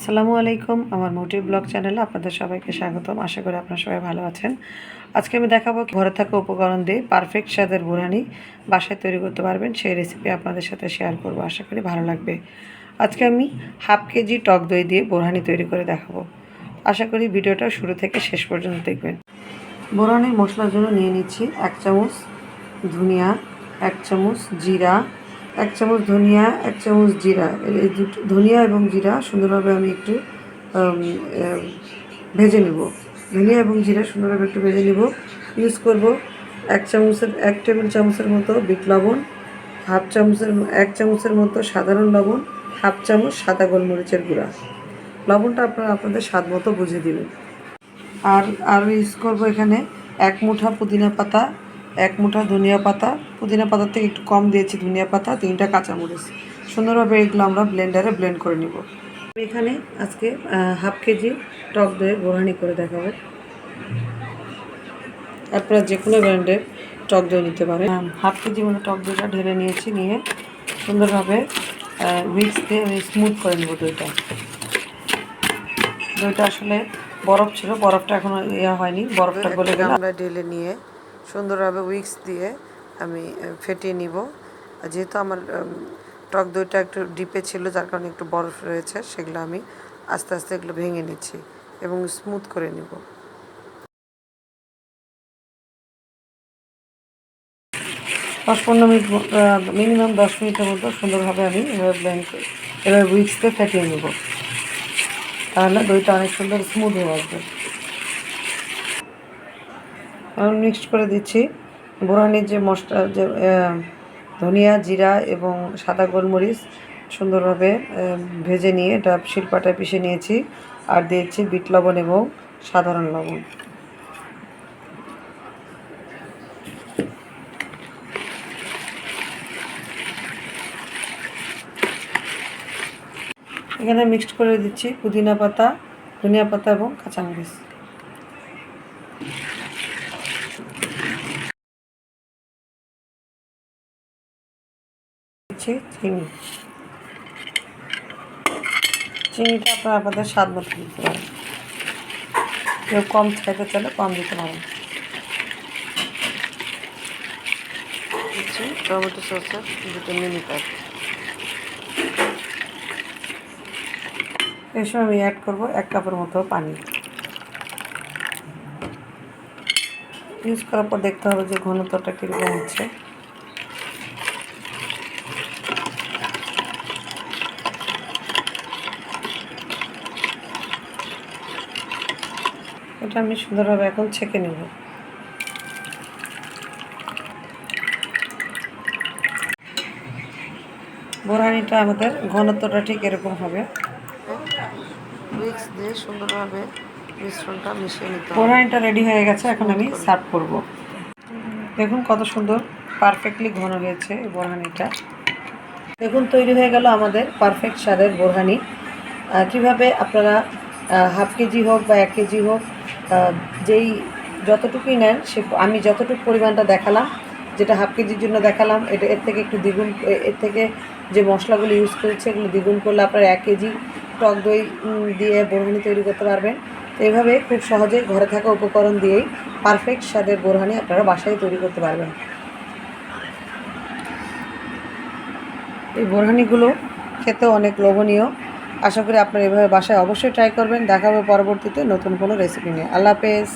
আসসালামু আলাইকুম। আমার মোটিভ ব্লগ চ্যানেলে আপনাদের সবাইকে স্বাগতম। আশা করি আপনারা সবাই ভালো আছেন। আজকে আমি দেখাবো ঘরে থাকা উপকরণ দিয়ে পারফেক্ট স্বাদের বুড়ানি বাসায় তৈরি করতে পারবেন। সেই রেসিপি আপনাদের সাথে শেয়ার করব। আশা করি ভালো লাগবে। আজকে আমি হাফ কেজি টক দই দিয়ে বোরহানি তৈরি করে দেখাবো। আশা করি ভিডিওটা শুরু থেকে শেষ পর্যন্ত দেখবেন। বোরহানির মশলার জন্য নিয়ে নিচ্ছি এক চামচ ধনিয়া, এক চামচ জিরা এক চামচ ধনিয়া, এক চামচ জিরা। এই দুটো, ধনিয়া এবং জিরা সুন্দরভাবে আমি একটু ভেজে নেব। ধনিয়া এবং জিরা সুন্দরভাবে একটু ভেজে নেব। ইউজ করব এক চামচের, এক টেবিল চামচের মতো বিট লবণ, হাফ চামচের, এক চামচের মতো সাধারণ লবণ, হাফ চামচ সাদা গোলমরিচের গুঁড়া। লবণটা আপনারা আপনাদের স্বাদ মতো বুঝে দিবেন। আর আর ইউজ করব এখানে এক মুঠা পুদিনা পাতা এক মুঠা ধনিয়া পাতা, পুদিনা পাতার থেকে একটু কম দিয়েছি ধনিয়া পাতা, তিনটা কাঁচামরিচ। সুন্দরভাবে এগুলো আমরা ব্লেন্ডারে ব্লেন্ড করে নিব। আমি এখানে আজকে হাফ কেজি টক দইয়ের বোরহানি করে দেখাবো। আপনারা যে কোনো ব্র্যান্ডের টক দই নিতে পারেন। হাফ কেজি মতো টক দইটা ঢেলে নিয়েছি, নিয়ে সুন্দরভাবে উইক্স দিয়ে স্মুথ করে নেব দইটা। দইটা আসলে বরফ ছিল, বরফটা এখনও ইয়া হয়নি, বরফটা গলে গেলে আমরা ঢেলে নিয়ে সুন্দরভাবে উইক্স দিয়ে আমি ফেটিয়ে নিব। যেহেতু আমার টক দইটা একটু ডিপে ছিল, যার কারণে একটু বরফ রয়েছে, সেগুলো আমি আস্তে আস্তে এগুলো ভেঙে নিচ্ছি এবং স্মুথ করে নিব। দশ পনেরো মিনিট মিনিমাম দশ মিনিটের মতো সুন্দরভাবে আমি ব্লেন্ড এভাবে উইক্স ফেটিয়ে নেব। তাহলে দইটা অনেক সুন্দর স্মুথ হয়ে আসবে। মিক্সড করে দিচ্ছি। বোরহানির যে মশলা, যে ধনিয়া, জিরা এবং সাদা গোলমরিচ সুন্দরভাবে ভেজে নিয়ে এটা শিলপাটায় পিষে নিয়েছি। আর দিয়েছি বিট লবণ এবং সাধারণ লবণ। এখানে মিক্সড করে দিচ্ছি পুদিনা পাতা, ধনিয়া পাতা এবং কাঁচামরিচ। চিনি। চিনিটা আপনারা আপনাদের স্বাদ মতো দিতে পারেন। কেউ কম খাইতে চাইলে কম দিতে পারেন। টমেটো সসের দুটো মিনি প্যাক এর সময় আমি অ্যাড করব এক কাপের মতো পানি। ইউজ করার পর দেখতে হবে যে ঘনত্বটা কীরকম হচ্ছে। এটা আমি সুন্দরভাবে এখন ছেঁকে নেব। বোরহানিটা আমাদের ঘনত্বটা ঠিক এরকম হবে। মিক্স দিয়ে সুন্দরভাবে মিশ্রণটা মিশিয়ে নিতে রেডি হয়ে গেছে, এখন আমি সার্ভ করব। দেখুন কত সুন্দর, পারফেক্টলি ঘন হয়েছে বোরহানিটা। দেখুন, তৈরি হয়ে গেল আমাদের পারফেক্ট স্বাদের বোরহানি। কীভাবে আপনারা হাফ কেজি হোক বা এক কেজি হোক যেই যতটুকুই নেন, সে আমি যতটুকু পরিমাণটা দেখালাম, যেটা হাফ কেজির জন্য দেখালাম, এটা এর থেকে একটু দ্বিগুণ এর থেকে যে মশলাগুলো ইউজ করেছে, এগুলো দ্বিগুণ করলে আপনারা এক কেজি টক দই দিয়ে বোরহানি তৈরি করতে পারবেন। তো এইভাবে খুব সহজেই ঘরে থাকা উপকরণ দিয়েই পারফেক্ট স্বাদের বোরহানি আপনারা বাসায় তৈরি করতে পারবেন। এই বোরহানিগুলো খেতে অনেক লোভনীয়। আশা করি আপনারা এভাবে বাসায় অবশ্যই ট্রাই করবেন। দেখা হবে পরবর্তীতে নতুন কোনো রেসিপি নিয়ে। আল্লাহ হাফেজ।